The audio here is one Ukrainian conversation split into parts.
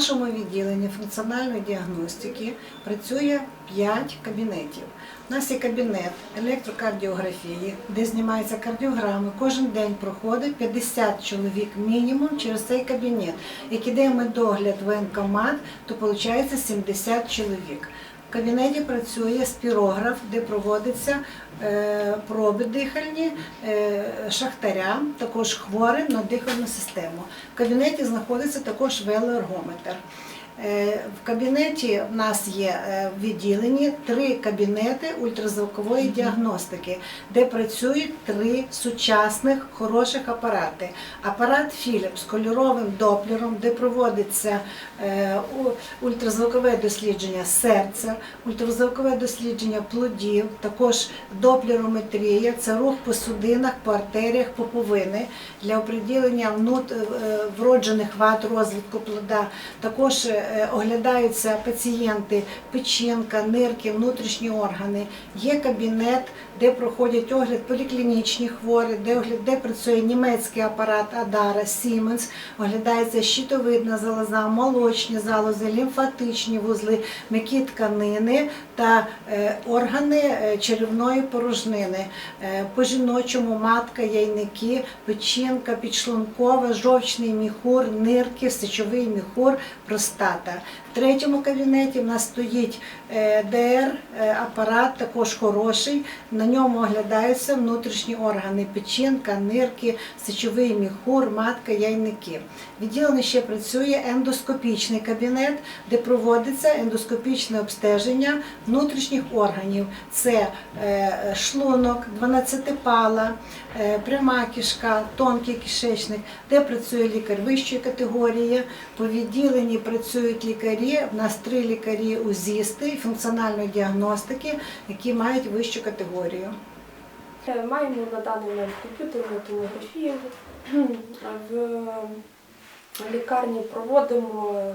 нашому відділенні функціональної діагностики працює 5 кабінетів. У нас є кабінет електрокардіографії, де знімаються кардіограми. Кожен день проходить 50 чоловік мінімум через цей кабінет. Як ідемо догляд воєнкомат, то виходить 70 чоловік. В кабінеті працює спірограф, де проводяться е, проби дихальні е, шахтарям, також хворим на дихальну систему. В кабінеті знаходиться також велоергометр. Е, В кабінеті в нас є е, в відділенні три кабінети ультразвукової діагностики, де працюють три сучасних хороших апарати. Апарат Philips з кольоровим доплером, де проводиться е, ультразвукове дослідження серця, ультразвукове дослідження плодів, також доплерометрія, це рух по судинах, по артеріях, пуповини для оприділення вроджених вад розвитку плода. Також оглядаються пацієнти, печінка, нирки, внутрішні органи. Є кабінет, де проходять огляд поліклінічні хворі, де, де працює німецький апарат Адара, Siemens, оглядається щитовидна залоза, молочні залози, лімфатичні вузли, м'які тканини та е, органи е, черевної порожнини. Е, по жіночому матка, яйники, печінка, підшлункова, жовчний міхур, нирки, сечовий міхур, простата. В третьому кабінеті в нас стоїть е, ДР е, також хороший. На ньому оглядаються внутрішні органи печінка, нирки, сечовий міхур, матка, яйники. Відділення ще працює ендоскопічний кабінет, де проводиться ендоскопічне обстеження внутрішніх органів. Це е, шлунок, 12-пала, е, пряма кишка, тонкий кишечник, де працює лікар вищої категорії. По відділенні працюють лікарі. У нас три лікарі узісти функціональної діагностики, які мають вищу категорію. Е, Маємо на даний момент комп'ютерну томографію. В лікарні проводимо е,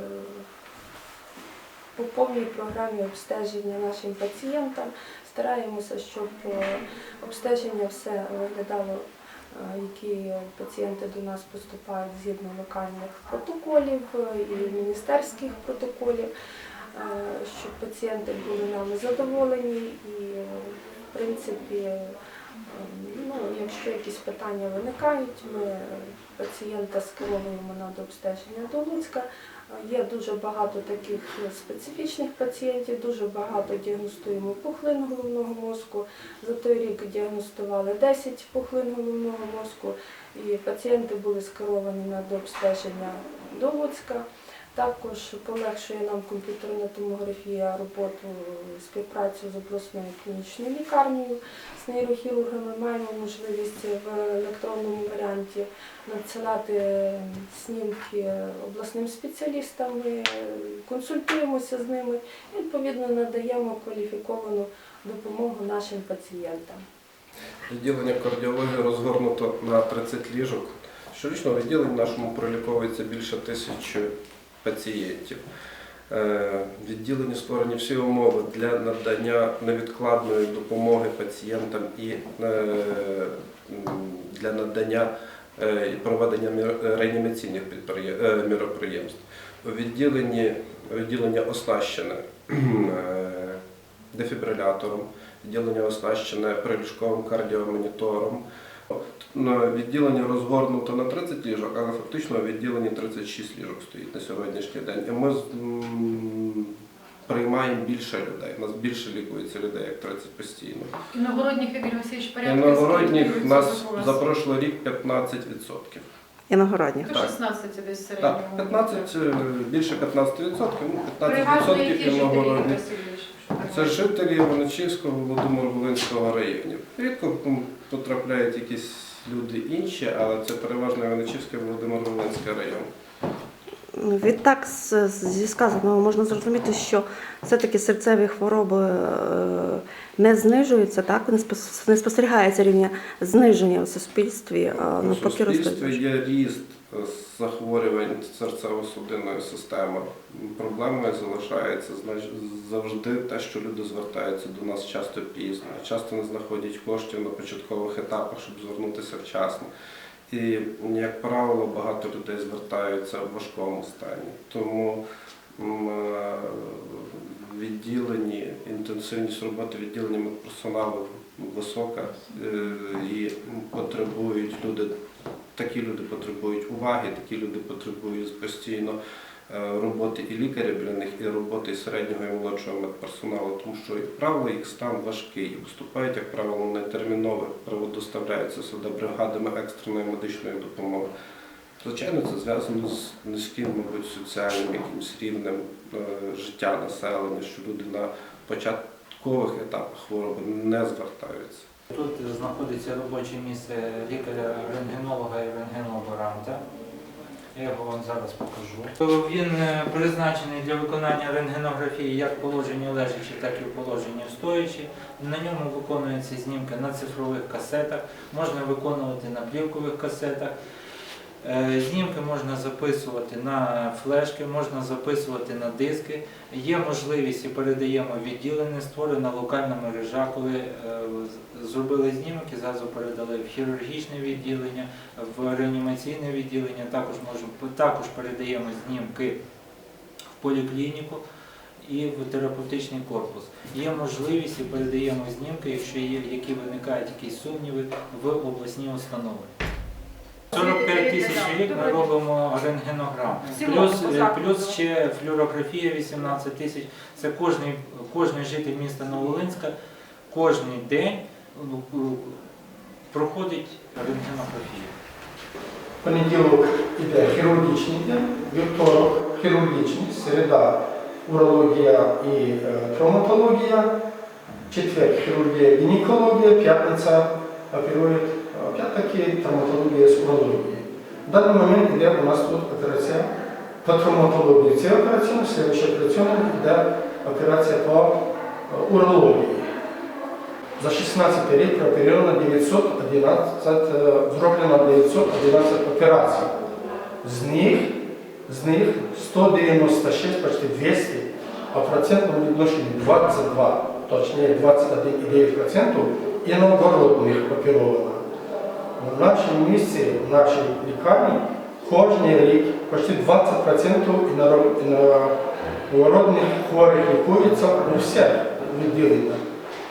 по повній програмі обстеження нашим пацієнтам. Стараємося, щоб е, обстеження все виглядало, які пацієнти до нас поступають згідно локальних протоколів е, і міністерських протоколів, е, щоб пацієнти були нами задоволені і, е, в принципі, е, Ну, якщо якісь питання виникають, ми пацієнта скеровуємо на дообстеження до Луцька. Є дуже багато таких специфічних пацієнтів, дуже багато діагностуємо пухлин головного мозку. За той рік діагностували 10 пухлин головного мозку, і пацієнти були скеровані на дообстеження до Луцька. Також полегшує нам комп'ютерна томографія роботу співпрацю з обласною клінічною лікарнею з нейрохірургами. Маємо можливість в електронному варіанті надсилати снімки обласним спеціалістам. Ми консультуємося з ними і відповідно надаємо кваліфіковану допомогу нашим пацієнтам. Відділення кардіології розгорнуто на 30 ліжок. Щорічно в нашому проліковується більше тисячі пацієнтів. Е, В відділенні створені всі умови для надання невідкладної допомоги пацієнтам і е, для надання е, і проведення реанімаційних міроприємств. Відділення оснащене дефібрилятором, відділення оснащене приліжковим кардіомонітором. На відділенні розгорнуто на 30 ліжок, але фактично у відділенні 36 ліжок стоїть на сьогоднішній день. І ми з- приймаємо більше людей. У нас більше лікується людей, як 30 постійно. Іногородніх Ігор Васильович порядка. Іногородніх нас відсотків за прошлий рік 15%. Іногородніх. Ну, так. 16 десь в середньому. Так, 15, е, більше 15%, ну Переважно 15% які жителі Ігор іногородніх. Це жителі Іваничівського, Володимир-Волинського районів. Рідко потрапляють якісь люди інші, але це переважно Іваничівський, Володимир-Волинський район. Відтак, зі сказаного можна зрозуміти, що все-таки серцеві хвороби е, не знижуються, так? Не спос- спостерігається рівня зниження у суспільстві, У суспільстві є ріст захворювань серцево-судинної системи. Проблемою залишається завжди те, що люди звертаються до нас часто пізно, часто не знаходять коштів на початкових етапах, щоб звернутися вчасно. І, як правило, багато людей звертаються в важкому стані. Тому е, відділені, інтенсивність роботи відділення медперсоналу висока е, і потребують люди, такі люди потребують уваги, такі люди потребують постійно роботи і лікаря біля них, і роботи середнього і молодшого медперсоналу, тому що, як правило, їх стан важкий і поступають, як правило, не терміново, доставляються сюди бригадами екстреної медичної допомоги. Звичайно, це зв'язано з низьким, мабуть, соціальним якимось рівнем е, життя населення, що люди на початкових етапах хвороби не звертаються. Тут знаходиться робоче місце лікаря-рентгенолога і рентгенолаборанта. Я його вам зараз покажу. Він е, призначений для виконання рентгенографії як в положенні лежачі, так і в положенні стоячі. На ньому виконуються знімки на цифрових касетах, можна виконувати на плівкових касетах. Е, Знімки можна записувати на флешки, можна записувати на диски. Є можливість і передаємо відділення, створена локальна мережа, коли е, зробили знімки, зразу передали в хірургічне відділення, в реанімаційне відділення, також можемо також передаємо знімки в поліклініку і в терапевтичний корпус. Є можливість і передаємо знімки, якщо є які виникають якісь сумніви в обласні установи. 45 тисяч рік ми робимо рентгенограм. Плюс, плюс ще флюорографія 18 тисяч. Це кожний, кожний житель міста Новолинська кожний день ну, е, проходить рентгенографію. Понеділок іде хірургічний день, вівторок хірургічний, середа урологія і е, травматологія, четвер хірургія, гінекологія, п'ятниця оперують е, п'ятаки, травматологія з урології. В даний момент іде у нас тут операція по травматології. Це операційна, слідча операційна йде операція по е, урології. За 16 рік прооперовано 911, е, зроблено 911 операцій. З них, з них 196, почти 200, а в процентному відношенні 22, точніше 21,9% іногородних оперовано. В нашому місці, в нашій лікарні, кожен рік почти 20% іноро- іногородних хворих лікується у всіх відділеннях.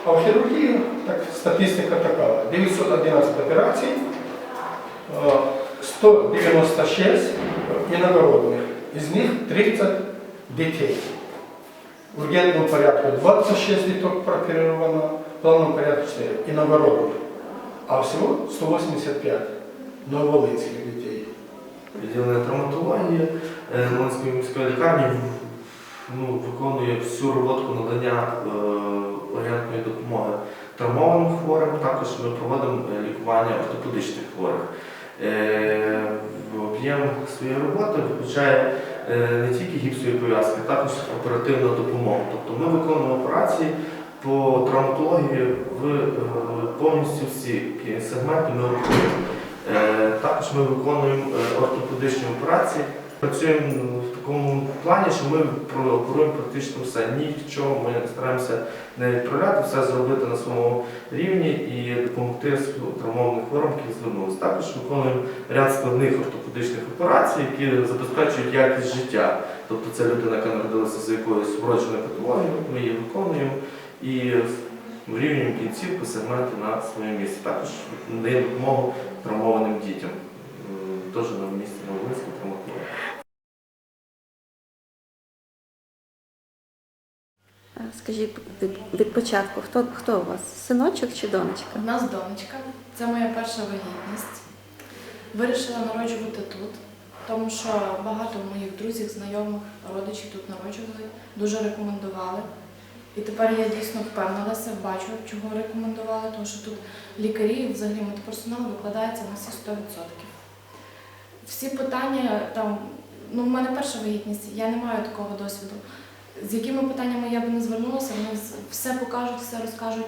А в хірургії так, статистика така: 911 операцій, е, 196 іногородних, із них 30 дітей. В ургентному порядку 26 діток прооперировано, в плановому порядку 4 іногородних. А всього 185 нововолинських дітей. Відділення травматології е, Луганської міської лікарні ну, виконує всю роботу надання е, допомоги травмованим хворим. Також ми проводимо е, лікування ортопедичних хворих. Е, Об'єм своєї роботи включає е, не тільки гіпсові пов'язки, а також оперативну допомогу. Тобто ми виконуємо операції по травматології в е, повністю всі сегменти ми рахуємо. Е, Також ми виконуємо е, ортопедичні операції. Працюємо в такому плані, що ми оперуємо практично все. Нічого ми стараємося не відправляти, все зробити на своєму рівні і допомогти з травмованим хворим, які звернулися. Також виконуємо ряд складних ортопедичних операцій, які забезпечують якість життя. Тобто це людина, яка народилася з якоюсь вродженою патологією, ми її виконуємо і вирівнюємо кінцівку, сегменти на своє місце. Також надаємо допомогу травмованим дітям. Теж на місці Новолинська травматологія. Е, Скажіть від початку, хто, хто у вас? Синочок чи донечка? У нас донечка, це моя перша вагітність. Вирішила народжувати тут, тому що багато моїх друзів, знайомих, родичів тут народжували, дуже рекомендували. І тепер я дійсно впевнилася, бачу, чого рекомендували, тому що тут лікарі, і взагалі медперсонал викладається на всі 100%. Всі питання там, ну в мене перша вагітність, я не маю такого досвіду. З якими питаннями я би не звернулася, вони все покажуть, все розкажуть,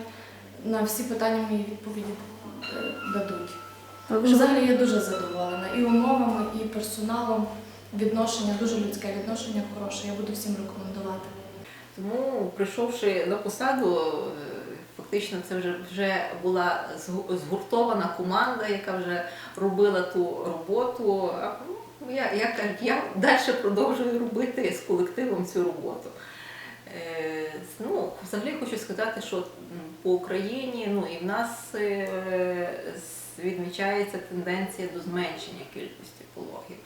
на всі питання мої відповіді е, дадуть. Взагалі я дуже задоволена і умовами, і персоналом. Відношення, дуже людське відношення хороше. Я буду всім рекомендувати. Тому, прийшовши на посаду, е, фактично це вже, вже була згуртована команда, яка вже робила ту роботу. Ну, Я, я, я далі продовжую робити з колективом цю роботу. Е, Ну, взагалі хочу сказати, що по Україні ну, і в нас е, відмічається тенденція до зменшення кількості пологів.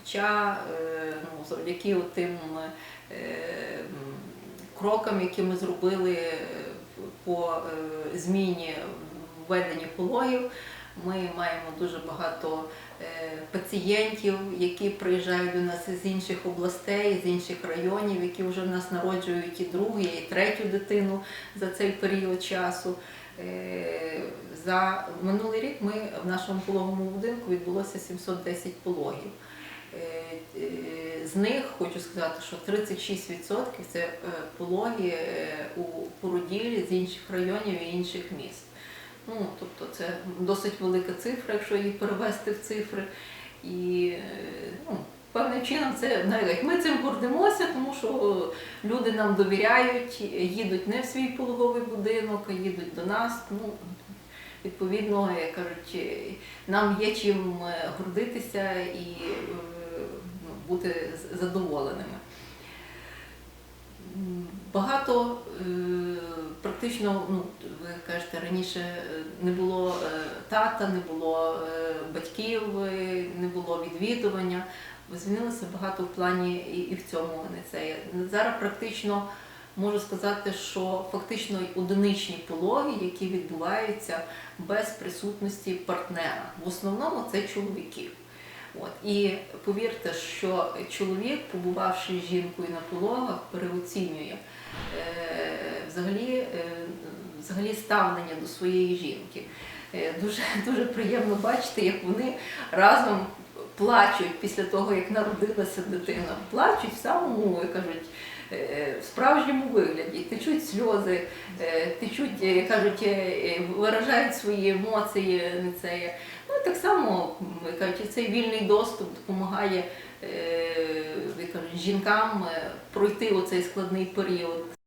Хоча е, ну, завдяки тим е, крокам, які ми зробили е, по е, зміні введення пологів, ми маємо дуже багато е, пацієнтів, які приїжджають до нас з інших областей, з інших районів, які вже в нас народжують і другу, і третю дитину за цей період часу. За минулий рік ми в нашому пологовому будинку відбулося 710 пологів. Е, е, З них хочу сказати, що 36% це е, пологи у породілі з інших районів і інших міст. Ну, тобто це досить велика цифра, якщо її перевести в цифри. І ну, певним чином це навіть ми цим гордимося, тому що люди нам довіряють, їдуть не в свій пологовий будинок, а їдуть до нас. Ну, відповідно, як кажуть, нам є чим гордитися і бути задоволеними. Багато е, практично, ну ви кажете, раніше е, не було е, тата, не було батьків, не було відвідування. Змінилося багато в плані і, в цьому не. Зараз практично можу сказати, що фактично одиничні пологи, які відбуваються без присутності партнера. В основному це чоловіків. От. І повірте, що чоловік, побувавши з жінкою на пологах, переоцінює е, взагалі, е, взагалі ставлення до своєї жінки. Е, дуже, дуже приємно бачити, як вони разом плачуть після того, як народилася дитина. Плачуть в самому, кажуть, е, в справжньому вигляді, течуть сльози, е, течуть, е, кажуть, е, виражають свої емоції. Ну так само кажуть, цей вільний доступ допомагає кажуть, жінкам пройти оцей складний період.